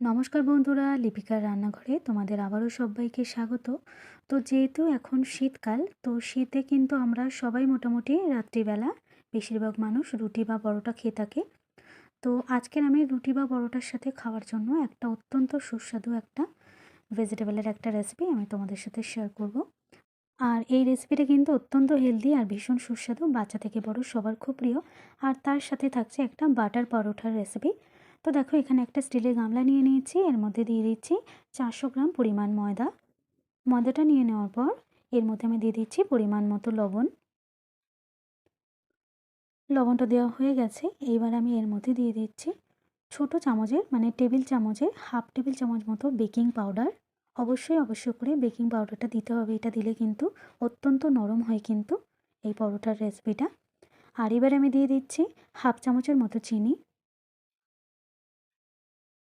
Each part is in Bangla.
নমস্কার বন্ধুরা, লিপিকার রান্নাঘরে তোমাদের আবারও সবাইকে স্বাগত। তো যেহেতু এখন শীতকাল, তো শীতে কিন্তু আমরা সবাই মোটামুটি রাত্রিবেলা বেশিরভাগ মানুষ রুটি বা পরোটা খেয়ে থাকে। তো আজকের আমি রুটি বা পরোটার সাথে খাওয়ার জন্য একটা অত্যন্ত সুস্বাদু একটা ভেজিটেবলের একটা রেসিপি আমি তোমাদের সাথে শেয়ার করব। আর এই রেসিপিটা কিন্তু অত্যন্ত হেলদি আর ভীষণ সুস্বাদু, বাচ্চা থেকে বড় সবার খুব প্রিয়। আর তার সাথে থাকছে একটা বাটার পরোটার রেসিপি তো দেখো এখানে একটা স্টিলের গামলা নিয়ে নিয়েছি, এর মধ্যে দিয়ে দিচ্ছি চারশো গ্রাম পরিমাণ ময়দা। ময়দাটা নিয়ে নেওয়ার পর এর মধ্যে আমি দিয়ে দিচ্ছি পরিমাণ মতো লবণ। লবণটা দেওয়া হয়ে গেছে, এইবার আমি এর মধ্যে দিয়ে দিচ্ছি ছোট চামচের মানে টেবিল চামচের, হাফ টেবিল চামচ মতো বেকিং পাউডার। অবশ্যই অবশ্যই করে বেকিং পাউডারটা দিতে হবে, এটা দিলে কিন্তু অত্যন্ত নরম হয় কিন্তু এই পরোটার রেসিপিটা আর এবার আমি দিয়ে দিচ্ছি হাফ চামচের মতো চিনি।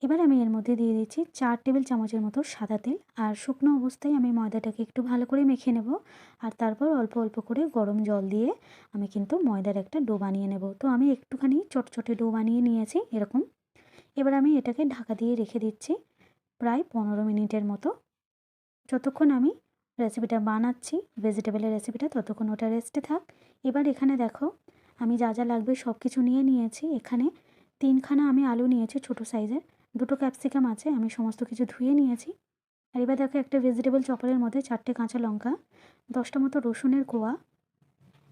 এবার আমি এর মধ্যে দিয়ে দিচ্ছি চার টেবিল চামচের মতো সাদা তেল আর শুকনো অবস্থায় আমি ময়দাটাকে একটু ভালো করে মেখে নেব। আর তারপর অল্প অল্প করে গরম জল দিয়ে আমি কিন্তু ময়দার একটা ডো বানিয়ে নেব। তো আমি একটুখানি চটচটে ডো বানিয়ে নিয়েছি এরকম। এবার আমি এটাকে ঢাকা দিয়ে রেখে দিচ্ছি প্রায় পনেরো মিনিটের মতো। যতক্ষণ আমি রেসিপিটা বানাচ্ছি, ভেজিটেবলের রেসিপিটা, ততক্ষণ ওটা রেস্টে থাক। এবার এখানে দেখো, আমি যা যা লাগবে সব কিছু নিয়ে নিয়েছি। এখানে তিনখানা আমি আলু নিয়েছি ছোটো সাইজের। দুটো ক্যাপসিকাম আছে, আমি সমস্ত কিছু ধুয়ে নিয়েছি। আর এবার দেখো একটা ভেজিটেবল চপারের মধ্যে চারটে কাঁচা লঙ্কা, দশটা মতো রসুনের কোয়া,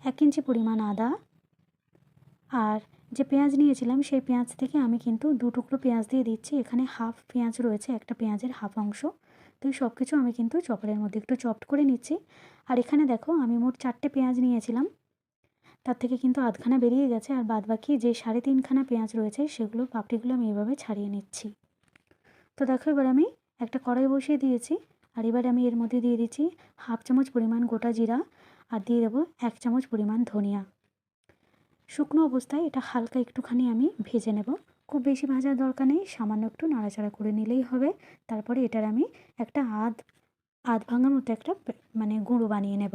এক ইঞ্চি পরিমাণ আদা, আর যে পেঁয়াজ নিয়েছিলাম সেই পেঁয়াজ থেকে আমি কিন্তু দু টুকরো পেঁয়াজ দিয়ে দিচ্ছি। এখানে হাফ পেঁয়াজ রয়েছে, একটা পেঁয়াজের হাফ অংশ। তো এই সব কিছু আমি কিন্তু চপারের মধ্যে একটু চপড করে নিচ্ছি। আর এখানে দেখো আমি মোট চারটে পেঁয়াজ নিয়েছিলাম। তার থেকে কিন্তু আধখানা বেরিয়ে গেছে আর বাদ বাকি যে সাড়ে তিনখানা পেঁয়াজ রয়েছে সেগুলো, পাপড়িগুলো আমি এভাবে ছাড়িয়ে নিচ্ছি। তো দেখো এবার আমি একটা কড়াই বসিয়ে দিয়েছি আর এবার আমি এর মধ্যে দিয়ে দিচ্ছি হাফ চামচ পরিমাণ গোটা জিরা আর দিয়ে দেবো এক চামচ পরিমাণ ধনিয়া। শুকনো অবস্থায় এটা হালকা একটুখানি আমি ভেজে নেব। খুব বেশি ভাজার দরকার নেই, সামান্য একটু নাড়াচাড়া করে নিলেই হবে। তারপরে এটার আমি একটা আধ আধ ভাঙার মতো একটা মানে গুঁড়ো বানিয়ে নেব।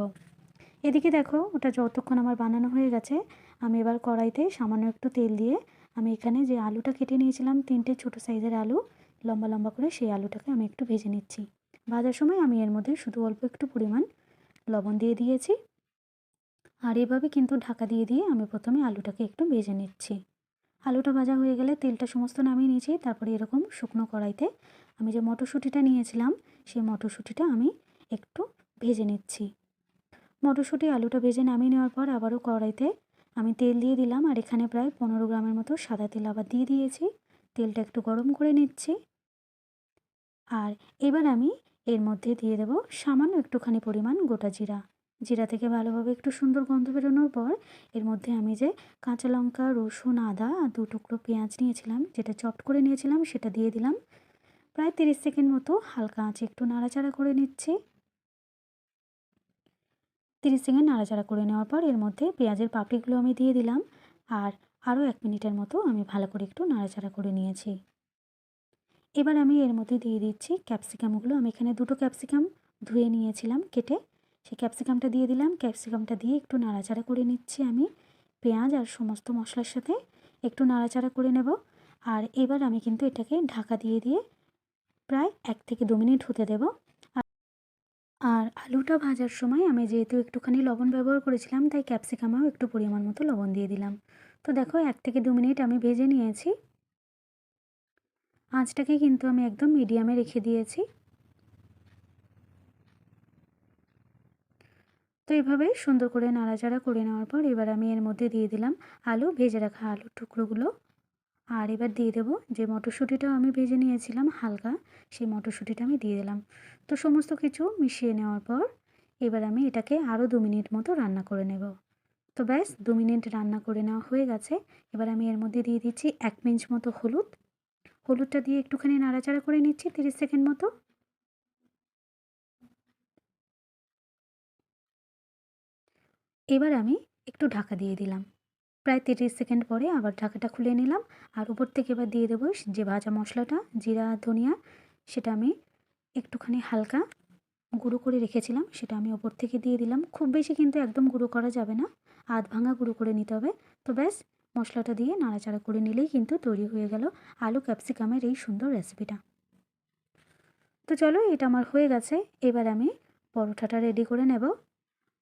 এদিকে দেখো, ওটা যতক্ষণ আমার বানানো হয়ে গেছে, আমি এবার কড়াইতে সামান্য একটু তেল দিয়ে আমি এখানে যে আলুটা কেটে নিয়েছিলাম, তিনটে ছোটো সাইজের আলু, লম্বা লম্বা করে সেই আলুটাকে আমি একটু ভেজে নিচ্ছি। ভাজার সময় আমি এর মধ্যে শুধু অল্প একটু পরিমাণ লবণ দিয়ে দিয়েছি। আর এভাবে কিন্তু ঢাকা দিয়ে দিয়ে আমি প্রথমে আলুটাকে একটু ভেজে নিচ্ছি। আলুটা ভাজা হয়ে গেলে তেলটা সমস্ত নামিয়ে নিয়েছি, তারপরে এরকম শুকনো কড়াইতে আমি যে মটরশুঁটিটা নিয়েছিলাম, সেই মটরশুঁটিটা আমি একটু ভেজে নিচ্ছি। মটরশুঁটি, আলুটা ভেজে নামিয়ে নেওয়ার পর আবারও কড়াইতে আমি তেল দিয়ে দিলাম আর এখানে প্রায় পনেরো গ্রামের মতো সাদা তেল আবার দিয়ে দিয়েছি। তেলটা একটু গরম করে নিচ্ছি। আর এবার আমি এর মধ্যে দিয়ে দেব সামান্য একটুখানি পরিমাণ গোটা জিরা। জিরা থেকে ভালোভাবে একটু সুন্দর গন্ধ বেরোনোর পর এর মধ্যে আমি যে কাঁচা লঙ্কা, রসুন, আদা আর দু টুকরো পেঁয়াজ নিয়েছিলাম, যেটা চপড করে নিয়েছিলাম, সেটা দিয়ে দিলাম। প্রায় তিরিশ সেকেন্ড মতো হালকা আঁচে একটু নাড়াচাড়া করে নিচ্ছি। তিরিশ সেকেন্ড নাড়াচাড়া করে নেওয়ার পর এর মধ্যে পেঁয়াজের পাপড়িগুলো আমি দিয়ে দিলাম। আর আরও এক মিনিটের মতো আমি ভালো করে একটু নাড়াচাড়া করে নিয়েছি। এবার আমি এর মধ্যে দিয়ে দিচ্ছি ক্যাপসিকামগুলো। আমি এখানে দুটো ক্যাপসিকাম ধুয়ে নিয়েছিলাম কেটে। সেই ক্যাপসিকামটা দিয়ে দিলাম। ক্যাপসিকামটা দিয়ে একটু নাড়াচাড়া করে নিচ্ছি আমি। পেঁয়াজ আর সমস্ত মশলার সাথে একটু নাড়াচাড়া করে নেব। আর এবার আমি কিন্তু এটাকে ঢাকা দিয়ে দিয়ে প্রায় এক থেকে দু মিনিট হতে দেব। আর আলুটা ভাজার সময় আমি যেহেতু একটুখানি লবণ ব্যবহার করেছিলাম, তাই ক্যাপসিকামেও একটু পরিমাণ মতো লবণ দিয়ে দিলাম। তো দেখো, এক থেকে দু মিনিট আমি ভেজে নিয়েছি। আঁচটাকে কিন্তু আমি একদম মিডিয়ামে রেখে দিয়েছি। তো এভাবে সুন্দর করে নাড়াচাড়া করে নেওয়ার পর এবার আমি এর মধ্যে দিয়ে দিলাম আলু, ভেজে রাখা আলুর টুকরোগুলো। আর এবার দিয়ে দেবো যে মটরশুঁটিটাও আমি ভেজে নিয়েছিলাম হালকা, সেই মটরশুঁটিটা আমি দিয়ে দিলাম। তো সমস্ত কিছু মিশিয়ে নেওয়ার পর এবার আমি এটাকে আরও দু মিনিট মতো রান্না করে নেব। তো ব্যাস, দু মিনিট রান্না করে নেওয়া হয়ে গেছে। এবার আমি এর মধ্যে দিয়ে দিচ্ছি এক পিঞ্চ মতো হলুদ। হলুদটা দিয়ে একটুখানি নাড়াচাড়া করে নিচ্ছি তিরিশ সেকেন্ড মতো। এবার আমি একটু ঢাকা দিয়ে দিলাম। প্রায় তিরিশ সেকেন্ড পরে আবার ঢাকাটা খুলে নিলাম। আর উপর থেকে এবার দিয়ে দেবো যে ভাজা মশলাটা, জিরা, ধনিয়া, সেটা আমি একটুখানি হালকা গুঁড়ো করে রেখেছিলাম, সেটা আমি ওপর থেকে দিয়ে দিলাম। খুব বেশি কিন্তু একদম গুঁড়ো করা যাবে না, আধ ভাঙা গুঁড়ো করে নিতে হবে। তো ব্যাস, মশলাটা দিয়ে নাড়াচাড়া করে নিলেই কিন্তু তৈরি হয়ে গেল আলু ক্যাপসিকামের এই সুন্দর রেসিপিটা তো চলো, এটা আমার হয়ে গেছে। এবার আমি পরোটাটা রেডি করে নেব।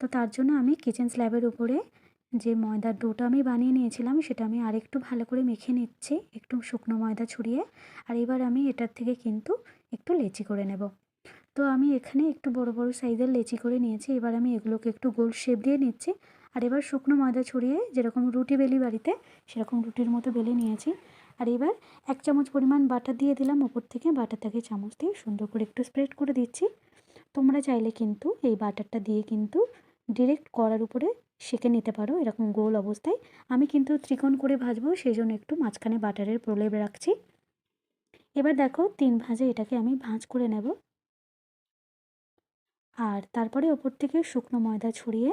তো তার জন্য আমি কিচেন স্ল্যাবের উপরে যে ময়দার ডোটা আমি বানিয়ে নিয়েছিলাম, সেটা আমি আরেকটু ভালো করে মেখে নিচ্ছি, একটু শুকনো ময়দা ছড়িয়ে। আর এবার আমি এটার থেকে কিন্তু একটু লেচি করে নেব। তো আমি এখানে একটু বড় বড় সাইজের লেচি করে নিয়েছি। এবার আমি এগুলোকে একটু গোল শেপ দিয়ে নিচ্ছি। আর এবার শুকনো ময়দা ছড়িয়ে যেরকম রুটি বেলি বাড়িতে, সেরকম রুটির মতো বেলে নিয়েছি। আর এবার এক চামচ পরিমাণ বাটার দিয়ে দিলাম ওপর থেকে। বাটার বাটারটাকে চামচ দিয়ে সুন্দর করে একটু স্প্রেড করে দিচ্ছি। তোমরা চাইলে কিন্তু এই বাটারটা দিয়ে কিন্তু ডিরেক্ট করার উপরে সেঁকে নিতে পারো, এরকম গোল অবস্থায়। আমি কিন্তু ত্রিকোণ করে ভাজবো সেই জন্য একটু মাঝখানে বাটারের প্রলেপ রাখছি। এবার দেখো, তিন ভাজে এটাকে আমি ভাঁজ করে নেব। আর তারপরে ওপর থেকে শুকনো ময়দা ছড়িয়ে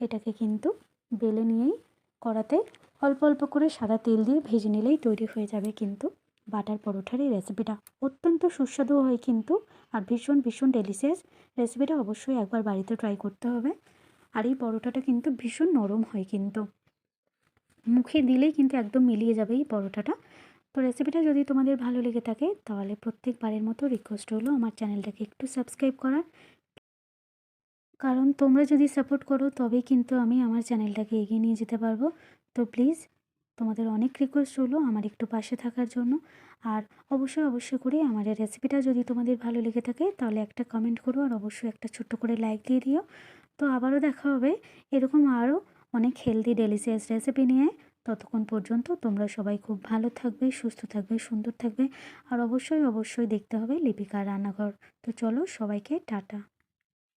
এটাকে কিন্তু বেলে নিয়েই কড়াতে অল্প অল্প করে সাদা তেল দিয়ে ভেজে নিলেই তৈরি হয়ে যাবে কিন্তু বাটার পরোঠার এই রেসিপিটা অত্যন্ত সুস্বাদু হয় কিন্তু, আর ভীষণ ভীষণ ডেলিশিয়াস রেসিপিটা অবশ্যই একবার বাড়িতে ট্রাই করতে হবে। আর এই পরোটাটা কিন্তু ভীষণ নরম হয় কিন্তু। মুখে দিলেই কিন্তু একদম মিলিয়ে যাবে এই পরোটাটা। তো রেসিপিটা যদি তোমাদের ভালো লেগে থাকে, তাহলে প্রত্যেকবারের মতো রিকোয়েস্ট হলো আমার চ্যানেলটাকে একটু সাবস্ক্রাইব করার। কারণ তোমরা যদি সাপোর্ট করো, তবেই কিন্তু আমি আমার চ্যানেলটাকে এগিয়ে নিয়ে যেতে পারব। তো প্লিজ তোমাদের অনেক রিকোয়েস্ট হলো আমার একটু পাশে থাকার জন্য। আর অবশ্যই অবশ্যই করে আমার রেসিপিটা যদি তোমাদের ভালো লেগে থাকে, তাহলে একটা কমেন্ট করো আর অবশ্যই একটা ছোট্ট করে লাইক দিয়ে দিও। তো আবারও দেখা হবে। এরকম আরও অনেক হেলদি ডেলিসিয়াস রেসিপি নিয়ে। ততক্ষণ পর্যন্ত তোমরা সবাই খুব ভালো থাকবে, সুস্থ থাকবে, সুন্দর থাকবে। আর অবশ্যই অবশ্যই দেখতে হবে লিপিকার রান্নাঘর। তো চলো সবাইকে টাটা।